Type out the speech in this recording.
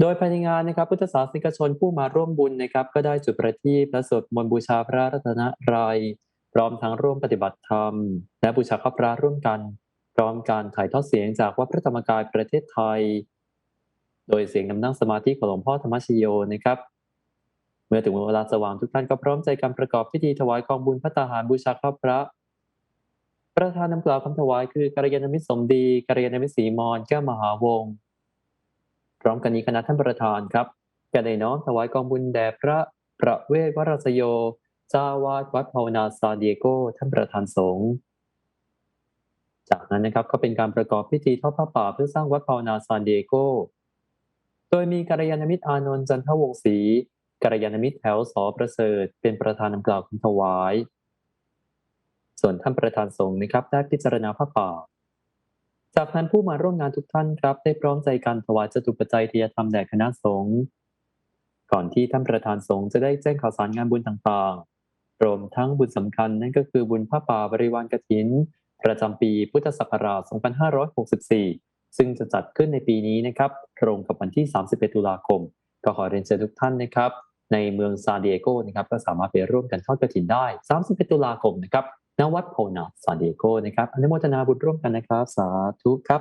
โดยภายในงานนะครับพุทธศาสนิกชนผู้มาร่วมบุญนะครับ ก็ได้จุดประทีปและสวดมนต์บูชาพระรัตนตรัยพร้อมทั้งร่วมปฏิบัติธรรม และบูชาข้าพระร่วมกัน พร้อมการถ่ายทอดเสียงจากวัดพระธรรมกายประเทศไทย โดยเสียงนำนั่งสมาธิของหลวงพ่อธรรมชโยนะครับ เมื่อถึงเวลาสว่างทุกท่านก็พร้อมใจกันประกอบพิธีถวายกองบุญพระตาหารบูชาข้าพระ ประธานนำกล่าวคำถวายคือกัลยาณมิตรสมดีกัลยาณมิตรศรีมอนแก้วมหาวงศ์ พร้อมกันนี้คณะท่านประธานครับก็ได้น้อมถวายกองบุญแด่พระประเวศวรสโยเจ้าวาดวัดภาวนาซานดิเอโก ท่านประธานสงฆ์จากนั้นนะครับก็เป็นการประกอบพิธีทอดผ้าป่าเพื่อสร้างวัดภาวนาซานดิเอโก โดยมีกัลยาณมิตรอานนท์จันทวงศ์ศรีกัลยาณมิตรแถวสอประเสริฐ เป็นประธานนำกล่าวคำถวาย ส่วนท่านประธานสงฆ์นะครับได้พิจารณาผ้าป่า จากนั้นผู้มาร่วมงานทุกท่านครับ ได้พร้อมใจกันถวายจตุปัจจัยทายธรรมแด่คณะสงฆ์ก่อนที่ท่านประธานสงฆ์จะได้แจ้งข่าวสารงานบุญต่างๆรวมทั้งบุญสำคัญนั่นก็คือบุญผ้าป่าบริวารกฐิน ประจำปีพุทธศักราช 2564 ซึ่งจะจัดขึ้นในปีนี้นะครับตรงกับวันที่ 31 ตุลาคม ก็ขอเรียนเชิญทุกท่านนะครับ ในเมืองซานดิเอโกนะครับก็สามารถไปร่วมกันทอดกฐินได้ 31 ตุลาคมนะครับ ณวัดโพนาซานดิเอโกนะครับอนุโมทนาบุญร่วมกันนะครับ สาธุครับ